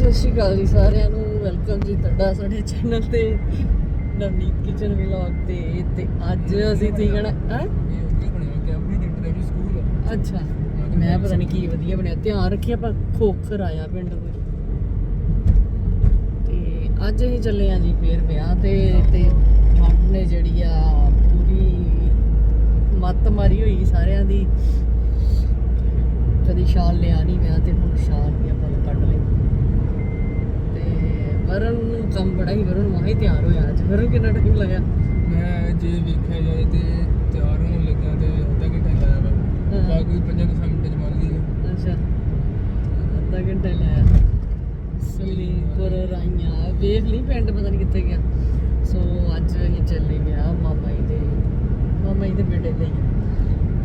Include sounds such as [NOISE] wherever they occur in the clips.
ਸਤਿ ਸ਼੍ਰੀ ਅਕਾਲ ਜੀ ਸਾਰਿਆਂ ਨੂੰ ਵੈਲਕਮ ਜੀ ਤੁਹਾਡਾ ਸਾਡੇ ਚੈਨਲ ਤੇ ਨਵਨੀਤ ਕਿਚਨ ਵਲੌਗ ਤੇ। ਤੇ ਅੱਜ ਅਸੀਂ ਤੁਸੀਂ ਕਹਣਾ, ਹੈ? ਅੱਛਾ, ਮੈਂ ਪਤਾ ਨਹੀਂ ਕੀ ਵਧੀਆ ਬਣਿਆ, ਧਿਆਨ ਰੱਖਿਆ ਆਪਾਂ ਖੋਖਰ ਆਇਆ ਪਿੰਡ ਕੋਈ ਤੇ ਅੱਜ ਅਸੀਂ ਚੱਲੇ ਆ ਜੀ ਫੇਰ ਵਿਆਹ ਤੇ ਤੇ ਠੰਡ ਨੇ ਜਿਹੜੀ ਆ ਪੂਰੀ ਮੱਤ ਮਾਰੀ ਹੋਈ ਸਾਰਿਆਂ ਦੀ। ਕਦੀ ਸ਼ਾਲ ਲਿਆ ਨਹੀਂ ਵਿਆਹ ਤੇ, ਹੁਣ ਸ਼ਾਲ ਵੀ ਆਪਾਂ ਨੇ ਕੱਢ ਲਈ। ਵਰਨ ਨੂੰ ਕੰਮ ਬੜਾ ਹੀ ਵਰਨ ਮਾਹੀ ਤਿਆਰ ਹੋਇਆ। ਅੱਜ ਵਰਨ ਕਿੰਨਾ ਟਾਈਮ ਲੱਗਿਆ? ਮੈਂ ਜੇ ਵੇਖਿਆ ਜਾਏ ਤੇ ਤਿਆਰ ਹੋਣ ਲੱਗਿਆ ਤੇ ਅੱਧਾ ਘੰਟਾ ਲਾਇਆ ਵਾ। ਬਾਕੀ 5 ਮਿੰਟ ਚ ਮੰਨ ਲਈ ਅੱਛਾ। ਅੱਧਾ ਘੰਟਾ ਲਾਇਆ। ਸਲੀਪਰ ਰਾਈਆਂ। ਵੇਖ ਲਈ ਪਿੰਡ ਪਤਾ ਨਹੀਂ ਕਿੱਥੇ ਗਿਆ। ਸੋ ਅੱਜ ਅਸੀਂ ਚੱਲੇ ਗਿਆ ਮਾਮਾ ਜੀ ਦੇ ਮਾਮਾ ਜੀ ਦੇ ਬੇਟੇ ਦੇ। ਆ।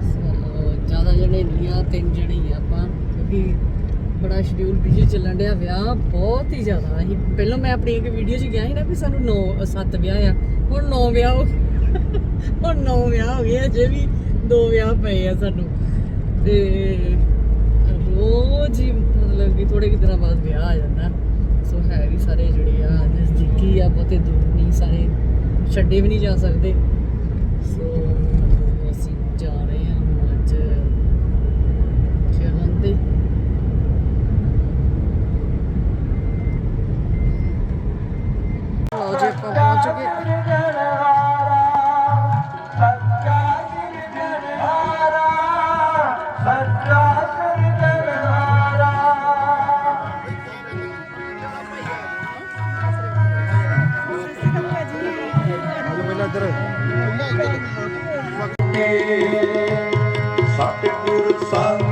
ਸੋ ਜ਼ਿਆਦਾ ਜਣੇ ਨਹੀਂ ਆ ਤਿੰਨ ਜਣੇ ਹੀ ਆਪਾਂ ਕਿਉਂਕਿ ਬੜਾ ਸ਼ਡਿਊਲ ਬਿਜ਼ੀ ਚੱਲਣ ਡਿਆ ਵਿਆਹ ਬਹੁਤ ਹੀ ਜ਼ਿਆਦਾ ਅਸੀਂ ਪਹਿਲਾਂ ਮੈਂ ਆਪਣੀ ਇੱਕ ਵੀਡੀਓ 'ਚ ਗਿਆ ਸੀ ਨਾ ਵੀ ਸਾਨੂੰ 9 7 ਵਿਆਹ ਆ। ਹੁਣ 9 ਵਿਆਹ ਹੋ ਹੁਣ 9 ਵਿਆਹ ਹੋ ਗਏ, ਅਜੇ ਵੀ ਦੋ ਵਿਆਹ ਪਏ ਆ ਸਾਨੂੰ। ਤੇ ਰੋਜ਼ ਹੀ ਮਤਲਬ ਕਿ ਥੋੜੇ ਕਿ ਦਿਨਾਂ ਬਾਅਦ ਵਿਆਹ ਆ ਜਾਂਦਾ। ਸੋ ਹੈ ਵੀ ਸਾਰੇ ਜਿਹੜੇ ਆ ਨਜ਼ਦੀਕੀ ਆ, ਬਹੁਤੇ ਦੂਰ ਨਹੀਂ, ਸਾਰੇ ਛੱਡੇ ਵੀ ਨਹੀਂ ਜਾ ਸਕਦੇ। ਸਤਿਗੁਰ ਸੰਗ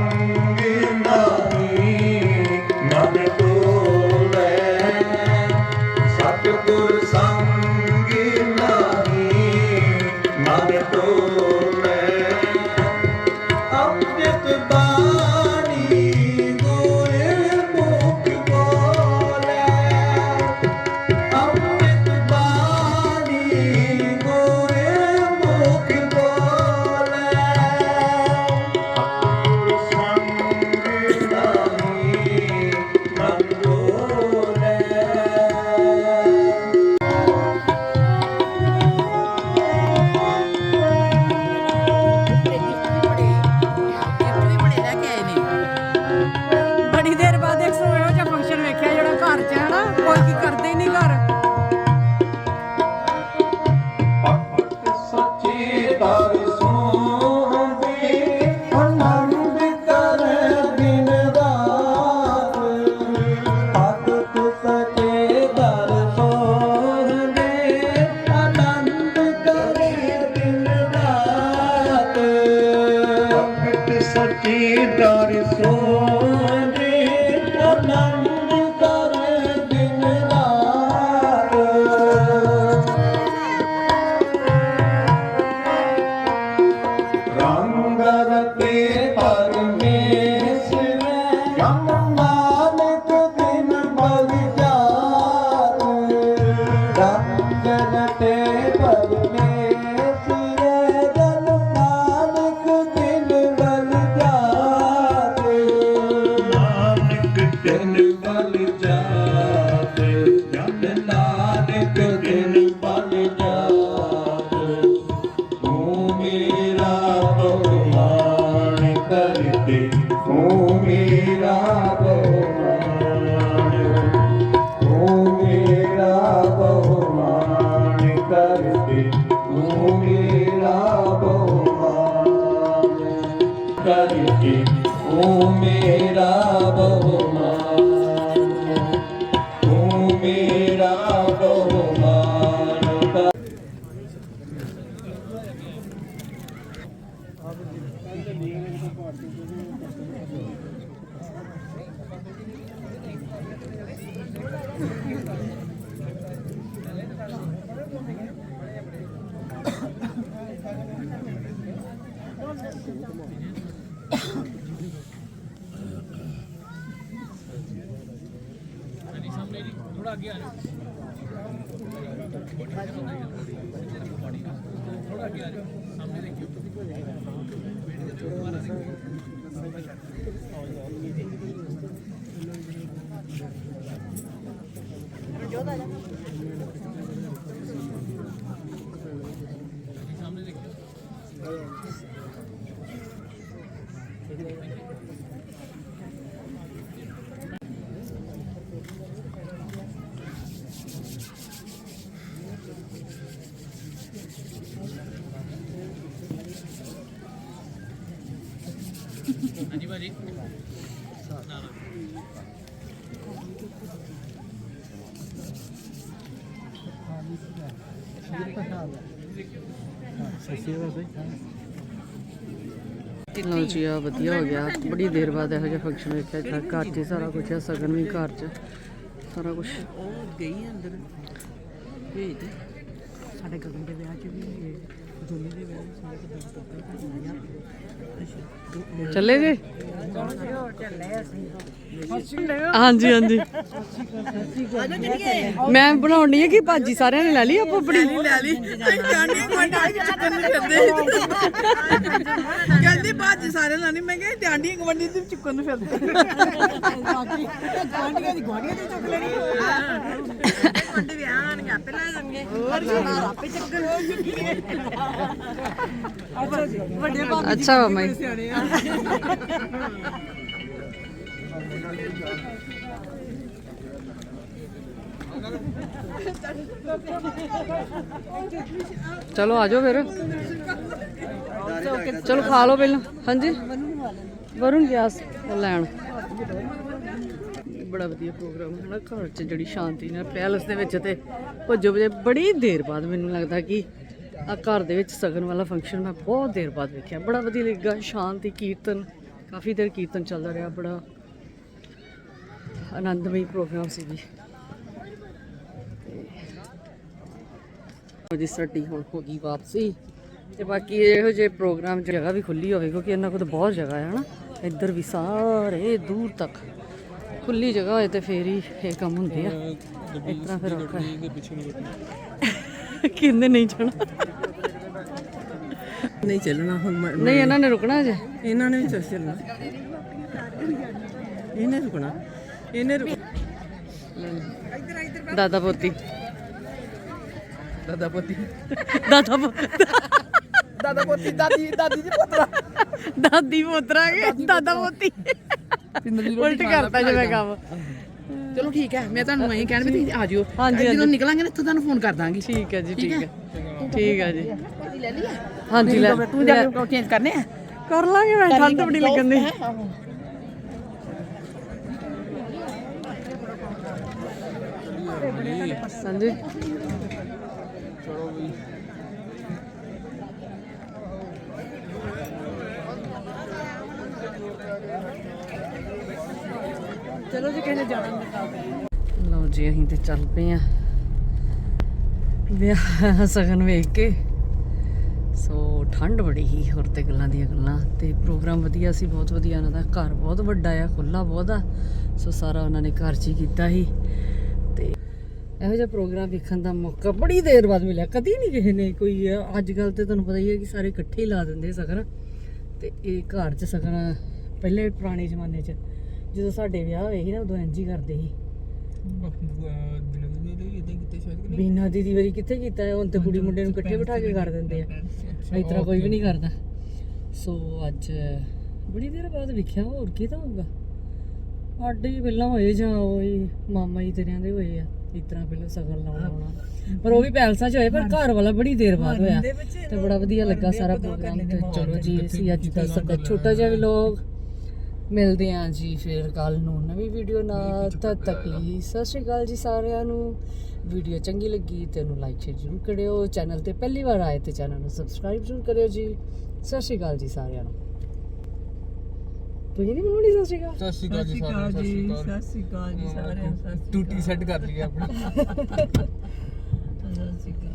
ਕਰਤੇ ਤੂੰ ਮੇਰਾ ਬਹੁਮਾਨ ਤੂੰ ਮੇਰਾ ਬਹੁਮਾਨ ਕਰ ਥੋੜਾ ਅੱਗੇ ਆ ਜਾਓ ਥੋੜਾ ਅੱਗੇ ਆ ਜਾਓ ਸਾਹਮਣੇ ਦੇਖਿਓ ਲਓ ਜੀ ਆ ਵਧੀਆ ਹੋ ਗਿਆ। ਬੜੀ ਦੇਰ ਬਾਅਦ ਇਹੋ ਜਿਹਾ ਫੰਕਸ਼ਨ ਵੇਖਿਆ ਘਰ ਘਰ 'ਚ ਹੀ ਸਾਰਾ ਕੁਝ ਹੈ ਸਗਨ ਵੀ ਘਰ 'ਚ। ਸਾਰਾ ਕੁਝ ਉਹ ਗਈ ਅੰਦਰ। ਭੇਜ ਦੇ। ਸਾਡੇ ਗਗਨ ਦੇ ਵਿਆਹ 'ਚ ਵੀ ਦੇ ਚੱਲੇ ਜੀ ਹਾਂਜੀ ਹਾਂਜੀ ਮੈਂ ਬਣਾਉਣੀ ਹੈ ਕਿ ਭਾਜੀ ਸਾਰਿਆਂ ਨੇ ਲੈ ਲਈ ਆਪੋ ਆਪਣੀ ਲੈ ਲਈ ਜਾਣੀ ਗਵਾਂਢੀ ਚੱਕਰ ਨਹੀਂ ਫਿਰਦੇ ਕਹਿੰਦੀ ਬਾਜ ਸਾਰੇ ਲਾਣੀ ਮੈਂ ਕਿਹਾ ਡਾਂਡੀ ਗਵਾਂਢੀ ਤੇ ਚੁੱਕਣ ਨੂੰ ਫਿਰਦੇ ਬਾਕੀ ਗਵਾਂਢੀਆਂ ਦੀ ਗਵਾਂਢੀਆਂ ਤੇ ਚੁੱਕ ਲੈਣੀ ਆਪੇ ਲੈ ਜਾਣਗੇ ਹੋਰ ਆਪੇ ਚੱਕਣ ਅੱਛਾ ਵੱਡੇ ਬਾਪ ਅੱਛਾ ਵਾ ਮਾਈ ਚਲੋ ਆ ਜਾਓ ਫਿਰ। ਚਲੋ ਖਾ ਲਓ ਪਹਿਲਾਂ। ਹਾਂਜੀ? ਵਰੁਣ ਗਿਆ ਲੈਣ ਬੜਾ ਵਧੀਆ ਪ੍ਰੋਗਰਾਮ ਹੈ ਨਾ, ਘਰ 'ਚ ਜਿਹੜੀ ਸ਼ਾਂਤੀ ਨਾਲ ਪੈਲਸ ਦੇ ਵਿੱਚ ਤੇ ਭੱਜੋ ਭਜੇ ਬੜੀ ਦੇਰ ਬਾਅਦ ਮੈਨੂੰ ਲੱਗਦਾ ਕਿ ਆ ਘਰ ਦੇ ਵਿੱਚ ਸਗਨ ਵਾਲਾ ਫੰਕਸ਼ਨ ਮੈਂ ਬਹੁਤ ਦੇਰ ਬਾਅਦ ਵੇਖਿਆ। ਬੜਾ ਵਧੀਆ ਲੱਗਾ, ਸ਼ਾਂਤੀ, ਕੀਰਤਨ, ਕਾਫੀ ਦੇਰ ਕੀਰਤਨ ਚੱਲਦਾ ਰਿਹਾ, ਬੜਾ ਆਨੰਦਮਈ ਪ੍ਰੋਗਰਾਮ ਸੀ ਜੀ। ਜੀ ਸਾਡੀ ਹੁਣ ਹੋ ਗਈ ਵਾਪਸੀ ਤੇ ਬਾਕੀ ਇਹੋ ਜਿਹੇ ਪ੍ਰੋਗਰਾਮ ਜਗ੍ਹਾ ਵੀ ਖੁੱਲੀ ਹੋਵੇ ਕਿਉਂਕਿ ਇਹਨਾਂ ਕੋਲ ਤਾਂ ਬਹੁਤ ਜਗ੍ਹਾ ਹੈ ਹਨਾ ਇੱਧਰ ਵੀ ਸਾਰੇ ਦੂਰ ਤੱਕ। ਖੁੱਲੀ ਜਗ੍ਹਾ ਹੋਏ ਤੇ ਫੇਰ ਹੀ ਇਹ ਕੰਮ ਹੁੰਦੇ ਆ। ਇਸ ਤਰ੍ਹਾਂ ਫਿਰ ਔਖਾ ਹੈ। ਕਹਿੰਦੇ ਨਹੀਂ ਜਾਣਾ। ਨਹੀਂ ਚੱਲਣਾ ਹੁਣ ਮ- ਨਹੀਂ ਇਹਨਾਂ ਨੇ ਰੁਕਣਾ ਜੇ ਇਹਨਾਂ ਨੇ ਵੀ ਚੱਲ ਚੱਲਣਾ। ਇਹਨੇ ਰੁਕਣਾ। ਇਹਨੇ ਰੁਕ ਦਾਦਾ ਪੋਤੀ। ਦਾਦਾ ਪੋਤੀ। ਦਾਦਾ ਪੋਤੀ ਦਾਦਾ ਪੋਤੀ ਦਾਦੀ ਦਾਦੀ ਦੀ ਪੁੱਤਰਾ। ਦਾਦੀ ਪੋਤਰਾ ਕੇ ਦਾਦਾ ਪੋਤੀ। ਉਲਟ ਕਰਤਾ ਜੇ ਮੈਂ ਕੰਮ। ਚਲੋ ਠੀਕ ਹੈ ਮੈਂ ਤੁਹਾਨੂੰ ਐਂ ਕਹਿਣ ਵੀ ਤੁਸੀਂ ਆ ਜਿਓ ਹਾਂਜੀ, ਜਦੋਂ ਹਾਂਜੀ। ਨਿਕਲਾਂਗੇ ਨਾ ਇੱਥੋਂ ਤੁਹਾਨੂੰ ਫੋਨ ਕਰ ਦਾਂਗੀ। ਠੀਕ ਹੈ ਜੀ ਠੀਕ ਹੈ? ਠੀਕ ਹੈ। ਜੀ। ਹਾਂਜੀ ਲੈ ਤੂੰ ਜਾ ਕੇ ਚੇਂਜ ਕਰਨੇ ਆ? ਕਰ ਲਾਂਗੇ ਮੈਂ ਠੰਡ ਬੜੀ ਲੱਗਣ ਦੀ। ਚਲੋ ਵੀ। ਚਲੋ ਜੀ ਕਹਿੰਦੇ ਜਾਣਾ ਲਓ ਜੀ, ਅਸੀਂ ਤੇ ਚੱਲ ਪਏ ਆ ਵਿਆਹ ਸਗਨ ਵੇਖ ਕੇ। ਸੋ ਠੰਡ ਬੜੀ ਹੀ ਹੋਰ ਤੇ ਗੱਲਾਂ ਦੀਆਂ ਗੱਲਾਂ। ਤੇ ਪ੍ਰੋਗਰਾਮ ਵਧੀਆ ਸੀ, ਬਹੁਤ ਵਧੀਆ ਉਹਨਾਂ ਦਾ। ਘਰ ਬਹੁਤ ਵੱਡਾ ਆ ਖੁੱਲਾ ਬਹੁਤ ਆ। ਸੋ ਸਾਰਾ ਉਹਨਾਂ ਨੇ ਘਰ 'ਚ ਹੀ ਕੀਤਾ ਸੀ। ਤੇ ਇਹੋ ਜਿਹਾ ਪ੍ਰੋਗਰਾਮ ਵੇਖਣ ਦਾ ਮੌਕਾ ਬੜੀ ਦੇਰ ਬਾਅਦ ਮਿਲਿਆ। ਕਦੀ ਨਹੀਂ ਕਿਸੇ ਨੇ ਕੋਈ ਅੱਜ ਕੱਲ ਤੇ ਤੁਹਾਨੂੰ ਪਤਾ ਹੀ ਹੈ ਕਿ ਸਾਰੇ ਇਕੱਠੇ ਹੀ ਲਾ ਦਿੰਦੇ ਸਗਨ। ਤੇ ਇਹ ਘਰ 'ਚ ਸਗਨ ਪਹਿਲੇ ਪੁਰਾਣੇ ਜ਼ਮਾਨੇ 'ਚ ਜਦੋਂ ਸਾਡੇ ਵਿਆਹ ਹੋਏ ਸੀ ਨਾ ਉਦੋਂ ਇੰਜ ਹੀ ਕਰਦੇ ਸੀ। ਬੀਨਾ ਦੀਦੀ ਵਾਰੀ ਕਿੱਥੇ ਕੀਤਾ ਹੁਣ ਤੇ ਕੁੜੀ ਮੁੰਡੇ ਨੂੰ ਇਕੱਠੇ ਬਿਠਾ ਕੇ ਕਰ ਦਿੰਦੇ ਆ। ਇਸ ਤਰ੍ਹਾਂ ਕੋਈ ਵੀ ਨਹੀਂ ਕਰਦਾ। ਸੋ ਅੱਜ ਬੜੀ ਦੇਰ ਬਾਅਦ ਵੇਖਿਆ ਹੋਰ ਕੀ ਤਾਂ ਹੋਊਗਾ? ਸਾਡੇ ਹੀ ਪਹਿਲਾਂ ਹੋਏ ਜਾਂ ਉਹੀ ਮਾਮਾ ਜੀ ਤੇਰਿਆਂ ਦੇ ਹੋਏ ਆ। ਇਸ ਤਰ੍ਹਾਂ ਪਹਿਲਾਂ ਸਗਨ ਲਾਉਣਾ ਆਉਣਾ ਪਰ ਉਹ ਵੀ ਪੈਲਸਾਂ 'ਚ ਹੋਏ ਪਰ ਘਰ ਵਾਲਾ ਬੜੀ ਦੇਰ ਬਾਅਦ ਹੋਇਆ। ਤੇ ਬੜਾ ਵਧੀਆ ਲੱਗਾ ਸਾਰਾ ਪ੍ਰੋਗਰਾਮ ਤੇ। ਚਲੋ ਜੀ ਅਸੀਂ ਅੱਜ ਦਾ ਸਾਡਾ ਛੋਟਾ ਜਿਹਾ ਵਲੌਗ ਮਿਲਦੇ ਆਂ ਜੀ ਫਿਰ ਕੱਲ ਨੂੰ ਨਵੀਂ ਵੀਡੀਓ ਨਾਲ। ਤਦ ਤੱਕ ਲਈ ਸਤਿ ਸ਼੍ਰੀ ਅਕਾਲ ਜੀ ਸਾਰਿਆਂ ਨੂੰ। ਵੀਡੀਓ ਚੰਗੀ ਲੱਗੀ ਤੇ ਉਹਨੂੰ ਲਾਈਕ ਸ਼ੇਅਰ ਜ਼ਰੂਰ ਕਰਿਓ। ਚੈਨਲ ਤੇ ਪਹਿਲੀ ਵਾਰ ਆਏ ਤੇ ਚੈਨਲ ਨੂੰ ਸਬਸਕ੍ਰਾਈਬ ਜ਼ਰੂਰ ਕਰਿਓ ਜੀ। ਸਤਿ ਸ਼੍ਰੀ ਅਕਾਲ ਜੀ ਸਾਰਿਆਂ ਨੂੰ। ਤੁਸੀਂ ਨਹੀਂ ਬੋਲਣੀ ਸਤਿ ਸ਼੍ਰੀ ਅਕਾਲ? ਸਤਿ ਸ਼੍ਰੀ ਅਕਾਲ ਜੀ ਸਾਰਿਆਂ ਨੂੰ ਸਤਿ ਸ਼੍ਰੀ ਅਕਾਲ। ਸਤਿ ਸ਼੍ਰੀ ਅਕਾਲ ਜੀ ਸਾਰਿਆਂ ਨੂੰ ਸਤਿ ਟੂਟੀ ਸੈੱਟ ਕਰ ਲਈ ਆਪਣੀ। [LAUGHS] ਸ਼੍ਰੀ ਅਕਾਲ।